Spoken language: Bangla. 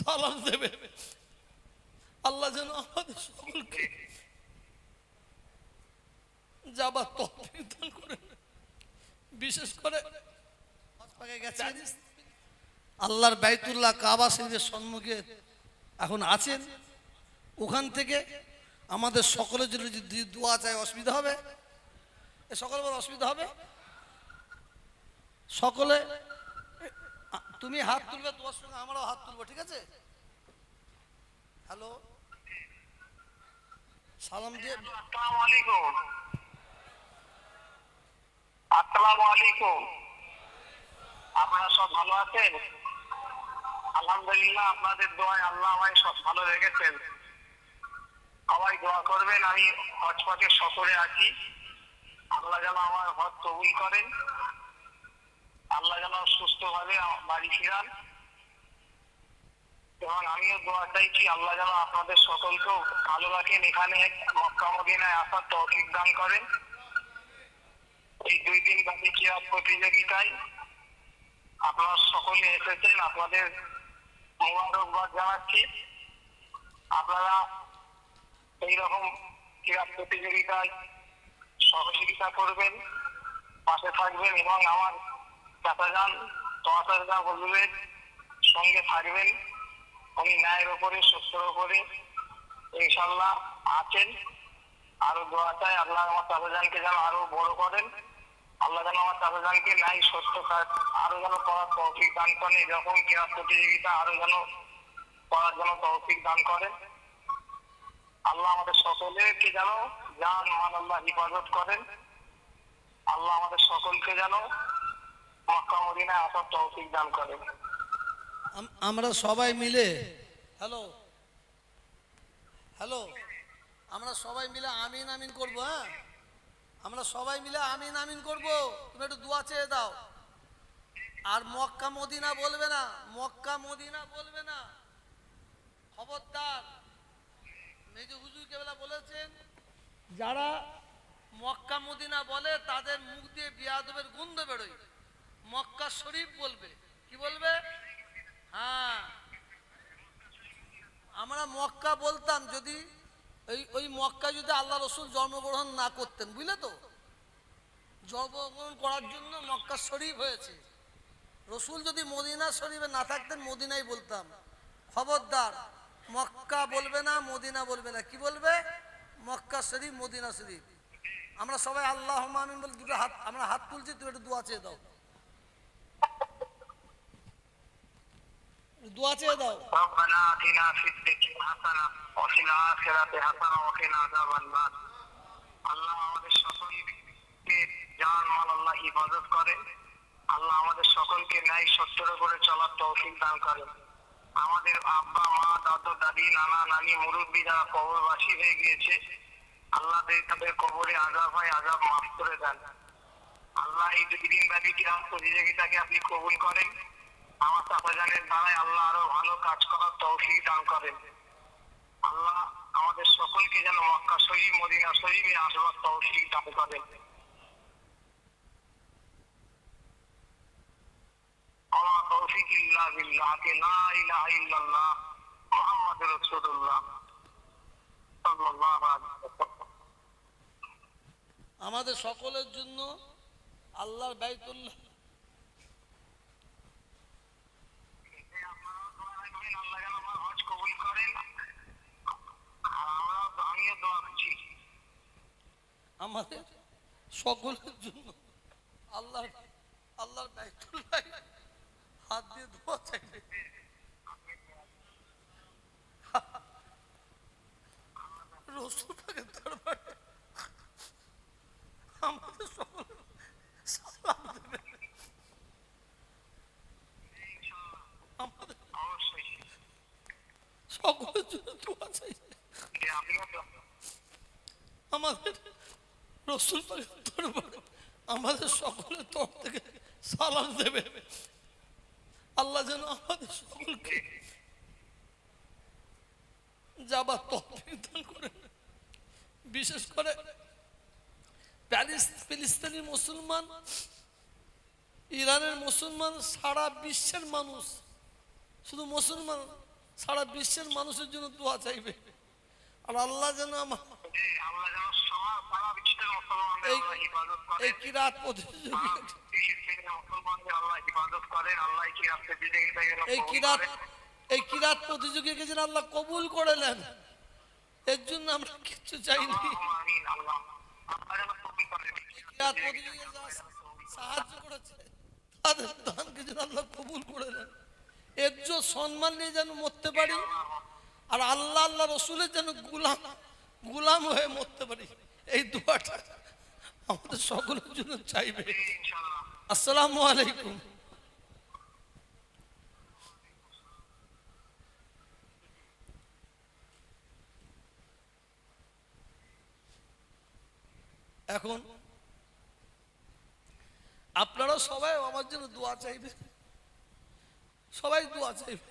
সালাম দেবে। আল্লাহ যেন আমাদের সকলকে যাবার দান করেন। বিশেষ করে আল্লাহর বাইতুল্লাহ কাবা শরীফের সম্মুখে এখন আছেন। ওখান থেকে আমাদের সকলের জন্য যদি দোয়া চায় অসুবিধা হবে? এ সকল বড় অসুবিধা হবে? সকলে তুমি হাত তুলবে, তোমার সঙ্গে আমরাও হাত তুলবো, ঠিক আছে? হ্যালো সালাম দিয়ে আসসালামু আলাইকুম আসসালামু আলাইকুম আপনারা সব ভালো আছেন? আলহামদুলিল্লাহ, আপনাদের দোয়ায় আল্লাহ আমায় সব ভালো রেখেছেন। সবাই দোয়া করবেন, আমি হজপথে সফরে আছি। আল্লাহ যেন আমার হজ কবুল করেন। সুস্থভাবে বাড়ি ফিরান। এবং আমিও দোয়া চাইছি, আল্লাহ যেন আপনাদের সকলকেও ভালো রাখেন। এখানে মক্কা মদিনায় আসার তৌফিক দান করেন। এই দুই দিন ব্যাপী ক্রীড়া প্রতিযোগিতায়। আপনারা সকলে এসেছেন, আপনাদের মোবারকবাদ জানাচ্ছি। আপনারা এইরকম ক্রীড়া প্রতিযোগিতায় সহযোগিতা করবেন, পাশে থাকবেন এবং আমার চাচাজান তোয়াচাজা হজুরের সঙ্গে থাকবেন। উনি ন্যায়ের ওপরে সত্যের ওপরে ইনশাল্লাহ আছেন। আরও দোয়া চাই, আল্লাহ আমার চাচাজানকে যেন আরও বড় করেন। আল্লাহ যেন আমার চাচাজানকে ন্যায়, সত্য কাজ আরও যেন করার তৌফিক দান করেন। এরকম ক্রীড়া প্রতিযোগিতা আরও যেন করার জন্য তৌফিক দান করেন। আল্লাহ আমাদের সকলেকে যেন জান, মান, আল্লাহ হিফাজত করেন। আল্লাহ আমাদের সকলকে যেন আমরা সবাই মিলে, হ্যালো হ্যালো, আমরা সবাই মিলে আমিন আমিন করব হ্যাঁ? আমরা সবাই মিলে আমিন আমিন করব, তুমি একটু দোয়া চেয়ে দাও। আর মক্কা মদিনা বলবে না, মক্কা মদিনা বলবে না। খবরদার, মেজু হুজুর কেবলা বলেছেন, যারা মক্কা মদিনা বলে, তাদের মুখ দিয়ে বিয়াদবের গন্ধ বেরোয়। মক্কা শরীফ বলবে। কি বলবে? হ্যাঁ। আমরা মক্কা বলতাম যদি ওই ওই মক্কা যদি আল্লাহ রসুল জন্মগ্রহণ না করতেন, বুঝলে তো? জন্মগ্রহণ করার জন্য মক্কা শরীফ হয়েছে। রসুল যদি মদিনা শরীফে না থাকতেন, মদিনাই বলতাম। খবরদার, মক্কা বলবে না, মদিনা বলবে না। কি বলবে? মক্কা শরীফ, মদিনা শরীফ। আমরা সবাই আল্লাহ আমিন বলে দুটো হাত, আমরা হাত তুলছি, তুমি একটু দোয়া চেয়ে দাও। দোয়া চেয়ে দাও। রব্বানা আতিনা ফিদ হাসানা ওয়া ফিল আখিরাতি হাসানা ওয়া কিনা আযাবান নার। আল্লাহ আমাদের সকলকে জান মাল আল্লাহ হিফাজত করে। আল্লাহ আমাদের সকলকে ন্যায় সত্যের উপরে চলার তৌফিক দান করেন আমাদের আব্বা, মা, দাদু, দাদি, নানা, নানি, মুরব্বী যারা কবরবাসী হয়ে গিয়েছে, আল্লাহ তাদের কবরে আজাব হয় আজাব মাফ করে দেন। আল্লাহ এই দুই দিন ব্যাপী ক্রান্ত প্রতিযোগিতাকে আপনি কবুল করেন। আমার চাপাজানের দ্বারাই আল্লাহ আরও ভালো কাজ করার তৌফিক দান করেন। আল্লাহ আমাদের সকলকে যেন মক্কা শরীফ মদিনা শরীফে আসবার তৌফিক দান করেন। আমাদের সকলের জন্য আল্লাহর বাইতুল্লাহ আল্লাহ যেন আমার হজ কবুল করেন আর আমরা আমিও দোয়া করছি আমাদের সকলের জন্য আল্লাহ আল্লাহর হাত দিয়ে পাকের দরবারে আমাদের সকল সকলের জন্য দোয়া দোয়া আমাদের রসুল আমাদের তরফ থেকে সালাম দেবে। আল্লাহ যেন আমাদের সকলকে যাবার করে বিশেষ করে প্যারিস মুসলমান, ইরানের মুসলমান, সারা বিশ্বের মানুষ, শুধু মুসলমান, সারা বিশ্বের মানুষের জন্য দোয়া চাইবে। আর আল্লাহ যেন আমার এই কিরাত প্রতিযোগী ফিলিস্তিনের আল্লাহ কবুল এর জন্য আমরা চাইনি। সাহায্য করেছে। তাদের যেন আল্লাহ কবুল এর সম্মান নিয়ে যেন মরতে পারি, আর আল্লাহ আল্লাহ রসুলের যেন গুলাম গুলাম হয়ে মরতে পারি। এই দোয়াটা আমাদের সকলের জন্য চাইবে। আসসালামু আলাইকুম। এখন আপনারা সবাই আমার জন্য দোয়া চাইবে সবাই দোয়া চাইবে